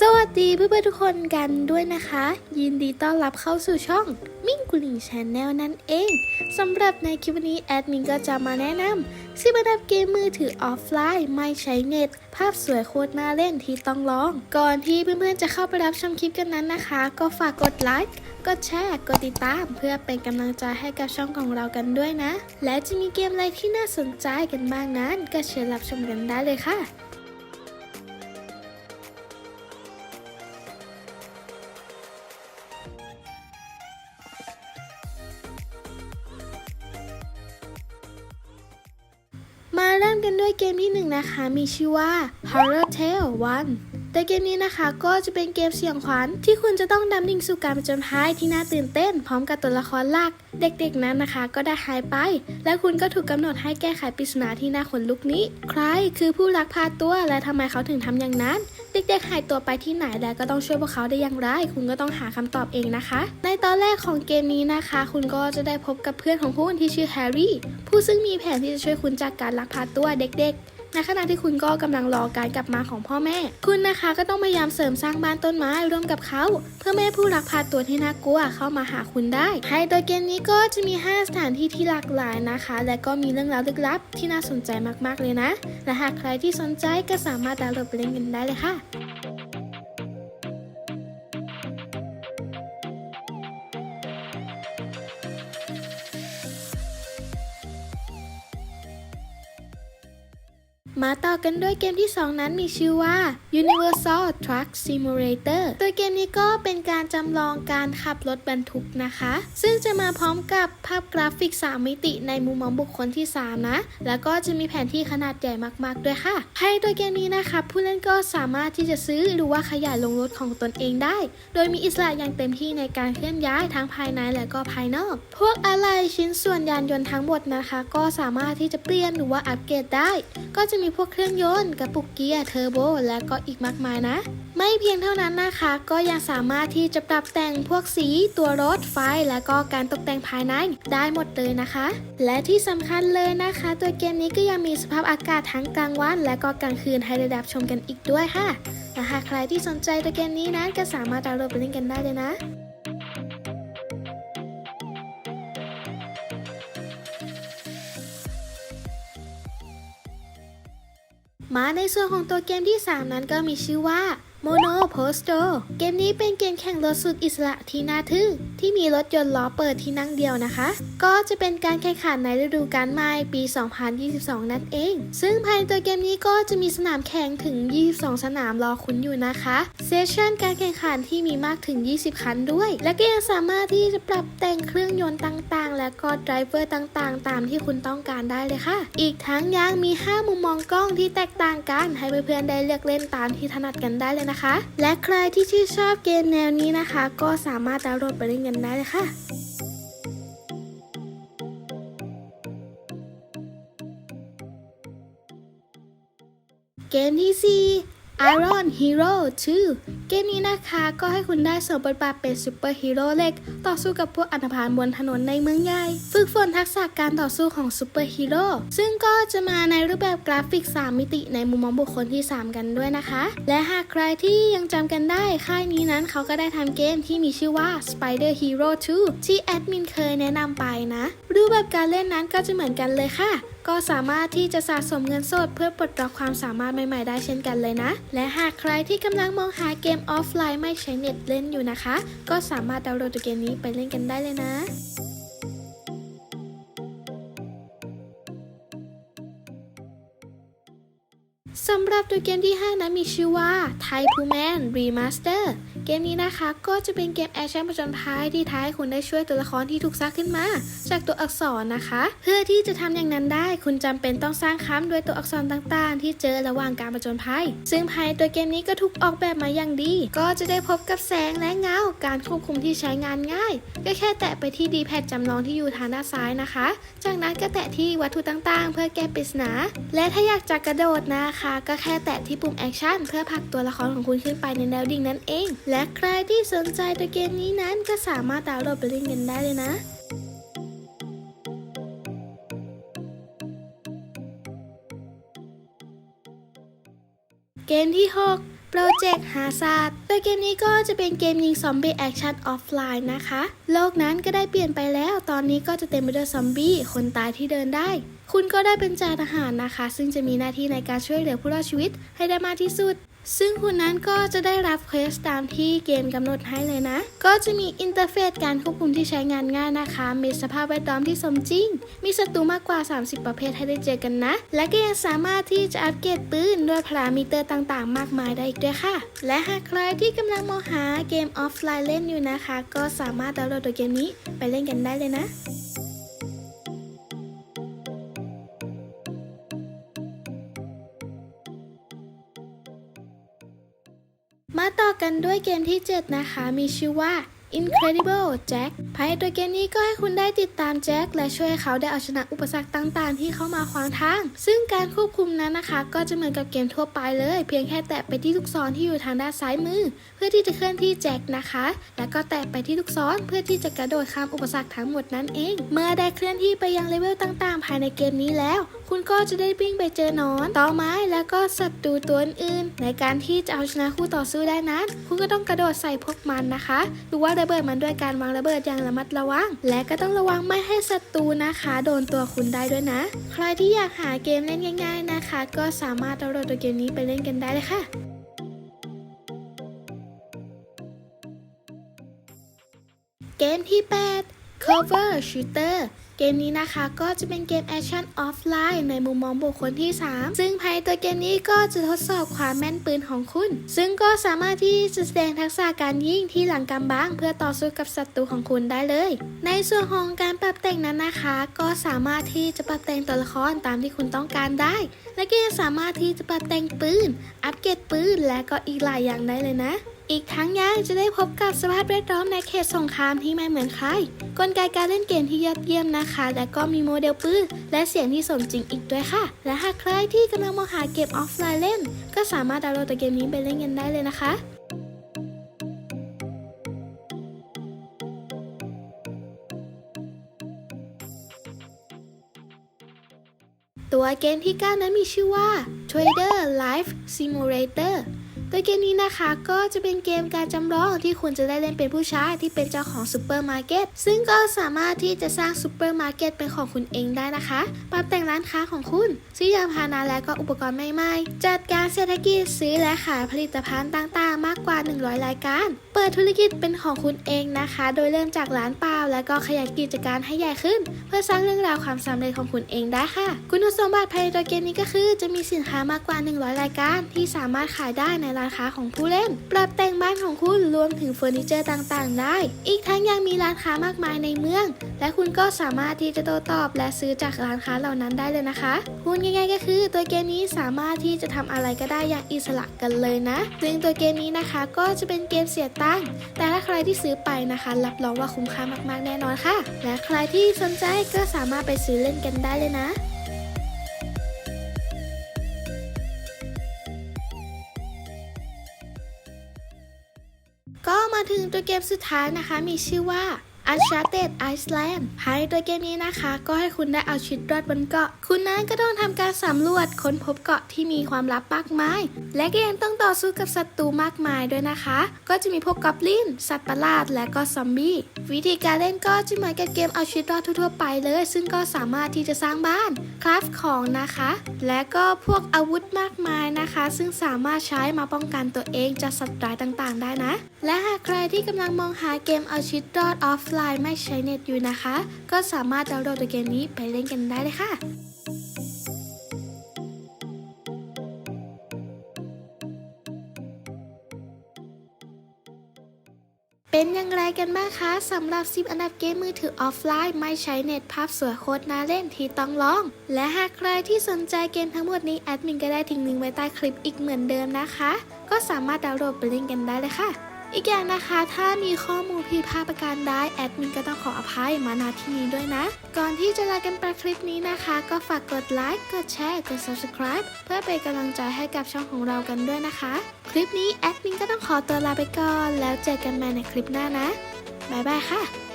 สวัสดีเพื่อนๆทุกคนกันด้วยนะคะ ยินดีต้อนรับเข้าสู่ช่องมิ่งกุลิงชนแนลนั่นเองสำหรับในคลิปนี้แอดมินก็จะมาแนะนำซิบันดับเกมมือถือออฟไลน์ไม่ใช้เน็ต ภาพสวยโคตรน่าเล่นที่ต้องลอง ก่อนที่เพื่อนๆจะเข้าไปรับชมคลิปกันนั้นนะคะ ก็ฝากกดไลค์กดแชร์กดติดตามเพื่อเป็นกำลังใจให้กับช่องของเรากันด้วยนะ และจะมีเกมอะไรที่น่าสนใจกันบ้างนั้น ก็เชิญรับชมกันได้เลยค่ะ มาเริ่มกันด้วยเกมที่หนึ่งนะคะ มีชื่อว่า Horror Tale 1 แต่เกมนี้นะคะก็จะเป็นเกมเสี่ยงขวัญที่คุณจะต้องดำดิ่งสู่การผจญภัยที่น่าตื่นเต้น พร้อมกับตัวละครหลัก เด็กๆนั้นนะคะ ก็ได้หายไป และคุณก็ถูกกำหนดให้แก้ไขปริศนาที่น่าขนลุกนี้ ใครคือผู้ลักพาตัวและทำไมเขาถึงทำอย่างนั้น เด็กๆหายตัวไปที่ไหนและก็ต้องช่วยพวกเขาได้อย่างไร คุณก็ต้องหาคำตอบเองนะคะ ในตอนแรกของเกมนี้นะคะ คุณก็จะได้พบกับเพื่อนของคุณที่ชื่อแฮร์รี่ผู้ซึ่งมีแผนที่จะช่วยคุณจากการลักพาตัวเด็กๆ ในขณะที่คุณก็กำลังรอการกลับมาของพ่อแม่ คุณนะคะก็ต้องพยายามเสริมสร้างบ้านต้นไม้ร่วมกับเขา เพื่อไม่ให้ผู้ลักพาตัวที่น่ากลัวเข้ามาหาคุณได้ให้โดยเกมนี้ก็จะมี 5 สถานที่ที่หลากหลายนะคะ และก็มีเรื่องราวลึกลับที่น่าสนใจมากๆเลยนะ และหากใครที่สนใจก็สามารถดาวน์โหลดไปเล่นกันได้เลยค่ะ มาต่อกันด้วยเกมที่ 2 นั้นมีชื่อว่า Universal Truck Simulator ตัวเกมนี้ก็เป็นการจำลองการขับรถบรรทุกนะคะ ซึ่งจะมาพร้อมกับภาพกราฟิก 3 มิติในมุมมองบุคคลที่ 3 นะ แล้วก็จะมีแผนที่ขนาดใหญ่มากๆ ด้วยค่ะให้โดยเกมนี้นะคะ ผู้เล่นก็สามารถที่จะซื้อหรือว่าขยายลงรถของตนเองได้ โดยมีอิสระอย่างเต็มที่ในการเคลื่อนย้ายทั้งภายในและก็ภายนอก พวกอะไรชิ้นส่วนยานยนต์ทั้งหมดนะคะ ก็สามารถที่จะเปลี่ยนหรือว่าอัปเกรดได้ ก็จะมีพวกเครื่องยนต์กระปุกเกียร์เทอร์โบและก็อีกมากมายนะไม่เพียงเท่านั้นนะคะ ก็ยังสามารถที่จะปรับแต่งพวกสีตัวรถไฟ และก็การตกแต่งภายในได้หมดเลยนะคะ และที่สำคัญเลยนะคะ ตัวเกมนี้ก็ยังมีสภาพอากาศทั้งกลางวัน และก็กลางคืนให้ได้รับชมกันอีกด้วยค่ะและหากใครที่สนใจตัวเกมนี้นั้นก็สามารถดาวน์โหลดไปเล่นกันได้เลยนะมาในส่วนของตัวเกมที่ 3 นั้นก็มีชื่อว่า Mono Posto เกมนี้เป็นเกมแข่งรถสุดอิสระที่น่าทึ่งที่มีรถยนต์ล้อเปิดที่นั่งเดียวนะคะ ก็จะเป็นการแข่งขันในฤดูกาลใหม่ปี 2022 นั่นเอง ซึ่งภายในตัวเกมนี้ก็จะมีสนามแข่งถึง 22 สนามรอคุณอยู่นะคะเซสชั่นการแข่งขันที่มีมากถึง 20 คันด้วย และก็ยังสามารถที่จะปรับแต่งเครื่องยนต์ต่างๆ และก็ไดรเวอร์ต่างๆ ตามที่คุณต้องการได้เลยค่ะ อีกทั้งยังมี 5 มุมมองกล้องที่แตกต่างกันให้เพื่อนๆได้เลือกเล่นตามที่ถนัดกันได้เลยนะคะ และใครที่ชื่นชอบเกมแนวนี้นะคะ ก็สามารถดาวน์โหลดไปเล่นกันได้เลยค่ะเกมที่4 Iron Hero 2 เกมนี้นะคะก็ให้คุณได้สวมบทบาทเป็นซูเปอร์ฮีโร่เล็ก ต่อสู้กับพวกอันธพาลบนถนนในเมืองใหญ่ ฝึกฝนทักษะการต่อสู้ของซูเปอร์ฮีโร่ซึ่งก็จะมาในรูปแบบกราฟิก 3 มิติในมุมมองบุคคลที่ 3 กันด้วยนะคะ และหากใครที่ยังจำกันได้ ค่ายนี้นั้นเขาก็ได้ทำเกมที่มีชื่อว่า Spider Hero 2 ที่แอดมินเคยแนะนำไปนะ รูปแบบการเล่นนั้นก็จะเหมือนกันเลยค่ะก็สามารถที่จะสะสมเงินสดเพื่อปลดล็อกความสามารถใหม่ ๆ ได้เช่นกันเลยนะ และหากใครที่กำลังมองหาเกมออฟไลน์ไม่ใช้เน็ตเล่นอยู่นะคะ ก็สามารถดาวน์โหลดตัวเกมนี้ไปเล่นกันได้เลยนะสำหรับตัวเกมที่ 5 นั้นมีชื่อว่า Thai p u m a n Remaster เกมนี้นะคะก็จะเป็นเกมแอคชั่นผจญภัยที่ท้ายคุณได้ช่วยตัวละครที่ถูกสร้างขึ้นมา จากตัวอักษรนะคะ เพื่อที่จะทำอย่างนั้นได้คุณจำเป็นต้องสร้างค้ำด้วยตัวอักษรต่างๆ ที่เจอระหว่างการผจญภัย ซึ่งภายในตัวเกมนี้ก็ถูกออกแบบมาอย่างดี ก็จะได้พบกับแสงและเงาการควบคุมที่ใช้งานง่าย ก็แค่แตะไปที่ดีแพดจำลองที่อยู่ทางด้านซ้ายนะคะ จากนั้นก็แตะที่วัตถุต่างๆ เพื่อแก้ปริศนา และถ้าอยากจะกระโดดนะคะ ก็แค่แตะที่ปุ่มแอคชั่นเพื่อผลักตัวละครของคุณขึ้นไปในแนวดิ่งนั่นเองและใครที่สนใจตัวเกมนี้นั้นก็สามารถดาวน์โหลดไปเล่นกันได้เลยนะเกมที่ 6 Project Hazard โดยเกมนี้ก็จะเป็นเกมยิงซอมบี้แอคชั่นออฟไลน์นะคะ โลกนั้นก็ได้เปลี่ยนไปแล้ว ตอนนี้ก็จะเต็มไปด้วยซอมบี้คนตายที่เดินได้ คุณก็ได้เป็นจ่าทหารนะคะ ซึ่งจะมีหน้าที่ในการช่วยเหลือผู้รอดชีวิตให้ได้มากที่สุด ซึ่งคุณนั้นก็จะได้รับเควสตามที่เกมกำหนดให้เลยนะ ก็จะมีอินเทอร์เฟซการควบคุมที่ใช้งานง่ายนะคะ มีสภาพแวดล้อมที่สมจริง มีศัตรูมากกว่า 30 ประเภทให้ได้เจอกันนะ และก็ยังสามารถที่จะอัปเกรดปืนด้วยพารามิเตอร์ต่างๆ มากมายได้อีกด้วยค่ะ และหากใครที่กำลังมองหาเกมออฟไลน์เล่นอยู่นะคะ ก็สามารถดาวน์โหลดตัวเกมนี้ไปเล่นกันได้เลยนะ มาต่อกันด้วยเกมที่ 7 นะคะ มีชื่อว่า Incredible Jack ภายในตัวเกมนี้ก็ให้คุณได้ติดตามแจ็คและช่วยเขาได้เอาชนะอุปสรรคต่างๆ ที่เข้ามาขวางทาง ซึ่งการควบคุมนั้นนะคะ ก็จะเหมือนกับเกมทั่วไปเลย เพียงแค่แตะไปที่ลูกศรที่อยู่ทางด้านซ้ายมือ เพื่อที่จะเคลื่อนที่แจ็คนะคะ แล้วก็แตะไปที่ลูกศรเพื่อที่จะกระโดดข้ามอุปสรรคทั้งหมดนั้นเอง เมื่อได้เคลื่อนที่ไปยังเลเวลต่างๆ ภายในเกมนี้แล้ว คุณก็จะได้วิ่งไปเจอหนอนต่อไม้แล้วก็ศัตรูตัวอื่นในการที่จะเอาชนะคู่ต่อสู้ได้นั้น คุณก็ต้องกระโดดใส่พวกมันนะคะหรือว่าระเบิดมันด้วยการวางระเบิดอย่างระมัดระวัง และก็ต้องระวังไม่ให้ศัตรูนะคะ โดนตัวคุณได้ด้วยนะ ใครที่อยากหาเกมเล่นง่าย ๆนะคะ ก็สามารถดาวน์โหลดตัวเกมนี้ไปเล่นกันได้เลยค่ะเกมที่ 8 Cover Shooter เกมนี้นะคะก็จะเป็นเกมแอคชั่นออฟไลน์ในมุมมองบุคคลที่ 3 ซึ่งภายในตัวเกมนี้ก็จะทดสอบความแม่นปืนของคุณ ซึ่งก็สามารถที่จะแสดงทักษะการยิงที่หลังกำบังเพื่อต่อสู้กับศัตรูของคุณได้เลย ในส่วนของการปรับแต่งนั้นนะคะ ก็สามารถที่จะปรับแต่งตัวละครตามที่คุณต้องการได้ และก็ยังสามารถที่จะปรับแต่งปืน อัปเกรดปืน และก็อีกหลายอย่างได้เลยนะ อีกทั้งยังจะได้พบกับสภาพแวดล้อมในเขตสงครามที่ไม่เหมือนใคร กลไกการเล่นเกมที่ยอดเยี่ยมนะคะ และก็มีโมเดลปืนและเสียงที่สมจริงอีกด้วยค่ะ และหากใครที่กำลังมองหาเกมออฟไลน์เล่น ก็สามารถดาวน์โหลดตัวเกมนี้ไปเล่นกันได้เลยนะคะตัวเกมที่ 9 นั้นมีชื่อว่า Trader Life Simulator โดยเกมนี้นะคะก็จะเป็นเกมการจำลองที่คุณจะได้เล่นเป็นผู้ชายที่เป็นเจ้าของซูเปอร์มาร์เก็ตซึ่งก็สามารถที่จะสร้างซูเปอร์มาร์เก็ตเป็นของคุณเองได้นะคะ ปรับแต่งร้านค้าของคุณ ซื้อยาพาหนะและก็อุปกรณ์ใหม่ๆ จัดการเศรษฐกิจซื้อและขายผลิตภัณฑ์ต่างๆ มากกว่า 100 รายการ เปิดธุรกิจเป็นของคุณเองนะคะ โดยเริ่มจากร้านเปล่าแล้วก็ขยายกิจการให้ใหญ่ขึ้น เพื่อสร้างเรื่องราวความสำเร็จของคุณเองได้ค่ะ คุณสมบัติภายในตัวเกมนี้ก็คือ จะมีสินค้ามากกว่า 100 รายการ ที่สามารถขายได้ในร้านค้าของผู้เล่น ปรับแต่งบ้านของคุณรวมถึงเฟอร์นิเจอร์ต่างๆ ได้ อีกทั้งยังมีร้านค้ามากมายในเมือง และคุณก็สามารถที่จะโต้ตอบ และซื้อจากร้านค้าเหล่านั้นได้เลยนะคะพูดง่ายๆก็คือ ตัวเกมนี้สามารถที่จะทำอะไรก็ได้อย่างอิสระกันเลยนะซึ่งตัวเกมนี้นะคะก็จะเป็นเกมเสียตังค์แต่ถ้าใครที่ซื้อไปนะคะ รับรองว่าคุ้มค่ามากๆแน่นอนค่ะ และใครที่สนใจก็สามารถไปซื้อเล่นกันได้เลยนะ มาถึงตัวเกมสุดท้ายนะคะ มีชื่อว่า Uncharted Iceland ภายในตัวเกมนี้นะคะ ก็ให้คุณได้เอาชีวิตรอดบนเกาะ คุณนั้นก็ต้องทำการสำรวจค้นพบเกาะที่มีความลับมากมาย และก็ยังต้องต่อสู้กับศัตรูมากมายด้วยนะคะ ก็จะมีพวกกอบลิน สัตว์ประหลาด และก็ซอมบี้ วิธีการเล่นก็จะเหมือนกับเกมเอาชีวิตรอดทั่วๆไปเลย ซึ่งก็สามารถที่จะสร้างบ้าน คราฟของนะคะ และก็พวกอาวุธมากมายนะคะ ซึ่งสามารถใช้มาป้องกันตัวเองจากสัตว์ร้ายต่างๆ ได้นะ และหากใครที่กำลังมองหาเกมเอาชีวิตรอดออฟไลน์ไม่ใช้เน็ตอยู่นะคะ ก็สามารถดาวน์โหลดตัวเกมนี้ไปเล่นกันได้เลยค่ะเป็นอย่างไรกันบ้างคะสำหรับ 10 อันดับเกมมือถือออฟไลน์ไม่ใช้เน็ตภาพสวยโคตรน่าเล่นที่ต้องลอง และหากใครที่สนใจเกมทั้งหมดนี้แอดมินก็ได้ทิ้งลิงก์ไว้ใต้คลิปอีกเหมือนเดิมนะคะ ก็สามารถดาวน์โหลดไปเล่นกันได้เลยค่ะ อีกอย่างนะคะ ถ้ามีข้อมูลผิดพลาดประการใดแอดมินก็ต้องขออภัยมาณที่นี้ด้วยนะ ก่อนที่จะลากันไปคลิปนี้นะคะ ก็ฝากกดไลค์ กดแชร์ กด subscribe เพื่อเป็นกำลังใจให้กับช่องของเรากันด้วยนะคะ คลิปนี้แอดมินก็ต้องขอตัวลาไปก่อน แล้วเจอกันใหม่ในคลิปหน้านะบ๊ายบายค่ะ